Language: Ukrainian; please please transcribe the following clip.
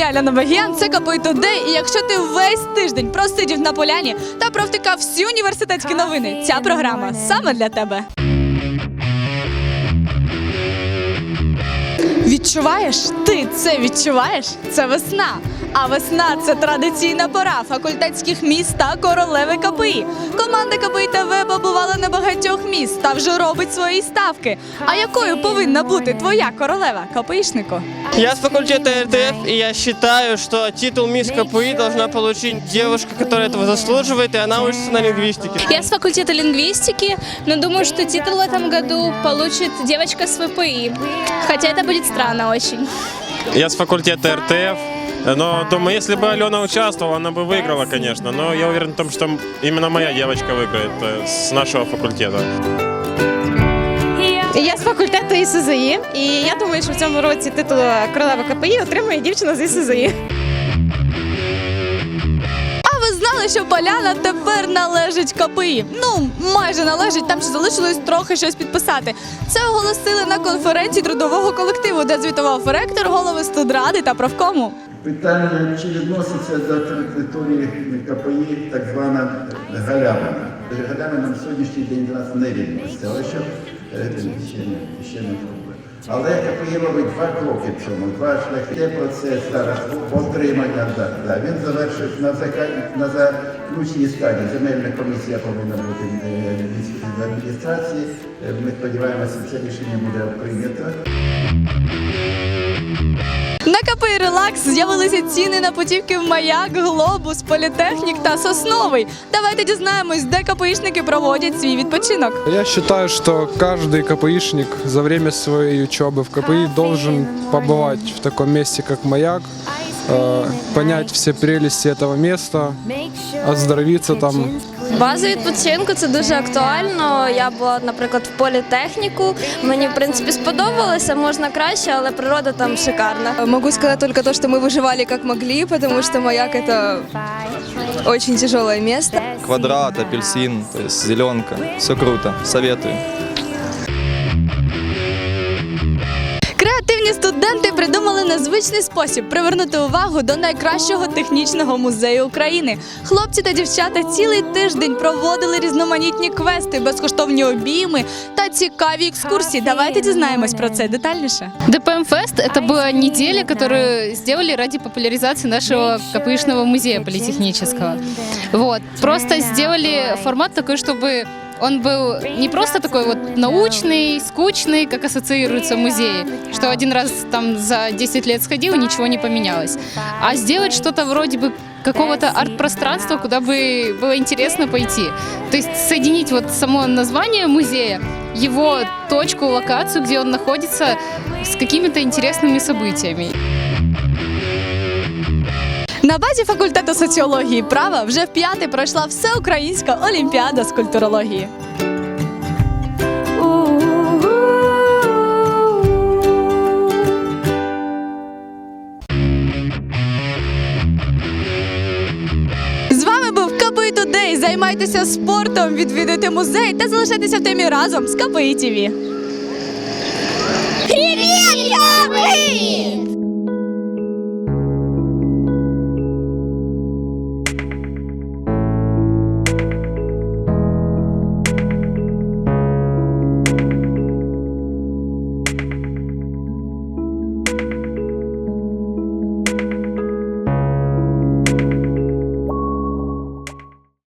я Ляна Багіян, це Капой Тодей. І якщо ти весь тиждень просидів на поляні та провтикав всі університетські новини, ця програма саме для тебе. Відчуваєш? Ти це відчуваєш? Це весна. А весна це традиційна пора факультетських міст та королеви КПІ. Команда КПІ ТВ побувала на багатьох міст та вже робить свої ставки. А якою повинна бути твоя королева КПІшнику? Я с факультета РТФ, и я считаю, что титул Мисс КПИ должна получить девушка, которая этого заслуживает, и она учится на лингвистике. Я с факультета лингвистики, но думаю, что титул в этом году получит девочка с ВПИ. Хотя это будет странно очень. Я с факультета РТФ. Но думаю, если бы Алена участвовала, она бы выиграла, конечно. Но я уверен в том, что именно моя девочка выиграет э, с нашего факультета. Я з факультету ІСЗІ, і я думаю, що в цьому році титул королева КПІ отримує дівчина з ІСЗІ. А ви знали, що поляна тепер належить КПІ? Ну, майже належить, там ще залишилось трохи щось підписати. Це оголосили на конференції трудового колективу, де звітував ректор, голови студради та правкому. Питання, чи відноситься до території КПІ так звана галявина. Галявина на сьогоднішній день до нас не відноситься, але що е, ще не, ще не. Але КПІ робить два кроки в цьому, два шляхи. Є процес зараз отримання, да, да. він завершив на, на заключній стадії. Земельна комісія повинна бути е, від адміністрації. Е, Ми сподіваємося, це рішення буде прийнято. На КПІ Релакс з'явилися ціни на путівки в Маяк, Глобус, Політехнік та Сосновий. Давайте дізнаємось, де КПІшники проводять свій відпочинок. Я считаю, что каждый КПИшник за время своей учебы в КПИ должен побывать в таком месте, как Маяк, э, понять все прелести этого места, оздоровиться там. База відпочинку це дуже актуально. Я була, наприклад, в політехніку. Мені в принципі сподобалося, можна краще, але природа там шикарна. Могу сказать только то, что мы выживали как могли, потому что маяк это очень тяжелое место. квадрат, апельсин, то есть зеленка. Все круто, советую. Креативні студенти придумали незвичний спосіб привернути увагу до найкращого технічного музею України. Хлопці та дівчата цілий тиждень проводили різноманітні квести, безкоштовні обійми та цікаві екскурсії. Давайте дізнаємось про це детальніше. ДПМ Фест – это была неделя, которую сделали ради популяризации нашего КПИшного музея политехнического. Вот. Просто сделали формат такой, чтобы он был не просто такой вот научный, скучный, как ассоциируется музеи, что один раз там за 10 лет сходил, и ничего не поменялось, а сделать что-то вроде бы какого-то арт-пространства, куда бы было интересно пойти. То есть соединить вот само название музея, его точку, локацию, где он находится, с какими-то интересными событиями. На базі факультету соціології і права вже вп'яте пройшла всеукраїнська олімпіада з культурології. З вами був КПІ Тудей. Займайтеся спортом, відвідуйте музей та залишайтеся в темі разом з КПІ ТІВІ.